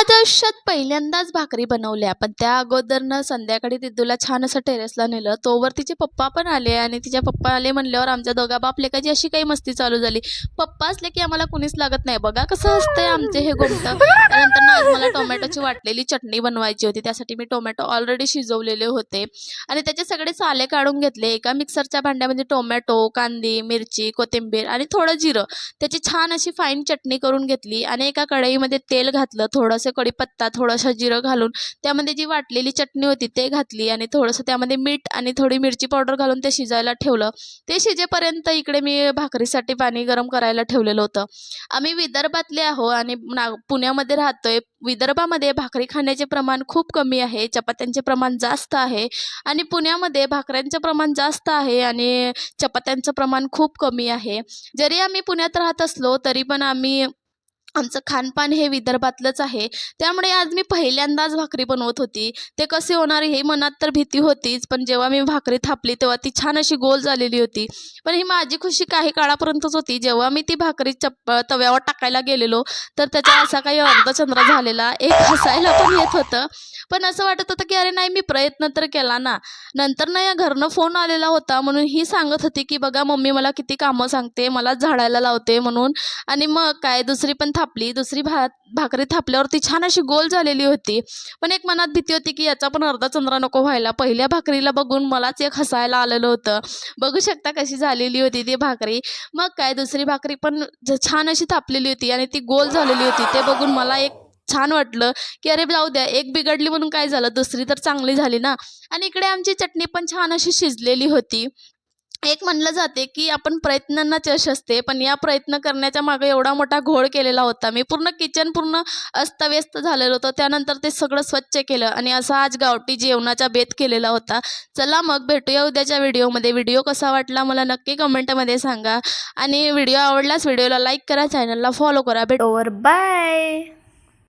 आज आयुष्यात पहिल्यांदाच भाकरी बनवल्या पण त्या अगोदरनं संध्याकाळी दिदूला छान असं टेरेसला नेलं. तोवर तिचे पप्पा पण आले आणि तिच्या पप्पा आले म्हणल्यावर आमच्या दोघा बाप लेकाची अशी काही मस्ती चालू झाली. पप्पा असले की आम्हाला कुणीच लागत नाही. बघा कसं असतंय आमचे हे गोमटं त्यानंतर ना आज मला टोमॅटोची वाटलेली चटणी बनवायची होती. त्यासाठी मी टोमॅटो ऑलरेडी शिजवलेले होते. आणि त्याचे सगळे साले काढून घेतले. एका मिक्सरच्या भांड्यामध्ये टोमॅटो कांदी मिरची कोथिंबीर आणि थोडं जिरं. त्याची छान अशी फाईन चटणी करून घेतली आणि एका कढईमध्ये तेल घातलं. थोडंसं कढीपत्ता थोडंसं जिरं घालून त्यामध्ये जी वाटलेली चटणी होती ते घातली आणि थोडंसं त्यामध्ये मीठ आणि थोडी मिरची पावडर घालून ते शिजायला ठेवलं. ते शिजेपर्यंत इकडे मी भाकरीसाठी पाणी गरम करायला ठेवलेलं होतं. आम्ही विदर्भातले आहो आणि ना पुण्यामध्ये राहतोय. विदर्भामध्ये भाकरी खाण्याचे प्रमाण खूप कमी आहे. चपात्यांचे प्रमाण जास्त आहे आणि पुण्यामध्ये भाकऱ्यांचं प्रमाण जास्त आहे आणि चपात्यांचं प्रमाण खूप कमी आहे. जरी आम्ही पुण्यात राहत असलो तरी पण आम्ही आमचं खानपान हे विदर्भातलंच आहे. त्यामुळे आज मी पहिल्यांदाच भाकरी बनवत होती. ते कसे होणार हे मनात तर भीती होतीच पण जेव्हा मी भाकरी थापली तेव्हा ती छान अशी गोल झालेली होती. पण ही माझी खुशी काही काळापर्यंतच होती. जेव्हा मी ती भाकरी चप तव्यावर टाकायला गेलेलो तर त्याचा असा काही अर्धचंद्र झालेला एक हसायला पण येत होतं. पण असं वाटत होतं की अरे नाही मी प्रयत्न तर केला ना. नंतर ना या घरनं फोन आलेला होता म्हणून ही सांगत होती की बघा मम्मी मला किती कामं सांगते मला झाडायला लावते म्हणून. आणि मग काय दुसरी पण थापली दुसरी भा भाकरी थापल्यावर ती छान अशी गोल झालेली होती. पण एक मनात भीती होती की याचा पण अर्धा चंद्रा नको व्हायला. पहिल्या भाकरीला बघून मलाच एक हसायला आलेलं होतं. बघू शकता कशी झालेली होती ती भाकरी. मग काय दुसरी भाकरी पण छान अशी थापलेली होती आणि ती गोल झालेली होती. ते बघून मला एक छान वाटलं की अरे जाऊ द्या एक बिघडली म्हणून काय झालं? दुसरी तर चांगली झाली ना. आणि इकडे आमची चटणी पण छान अशी शिजलेली होती. एक म्हणलं जाते की आपण प्रयत्नांनाच यश असते पण या प्रयत्न करण्याच्या मागे एवढा मोठा घोळ केलेला होता. मी पूर्ण किचन पूर्ण अस्तव्यस्त झालेलं होतं. त्यानंतर ते सगळं स्वच्छ केलं आणि असा आज गावठी जेवणाचा बेत केलेला होता. चला मग भेटूया उद्याच्या व्हिडिओमध्ये. व्हिडिओ कसा वाटला मला नक्की कमेंटमध्ये सांगा. आणि व्हिडिओ आवडल्यास व्हिडिओला लाईक करा चॅनलला फॉलो करा. भेट ओवर बाय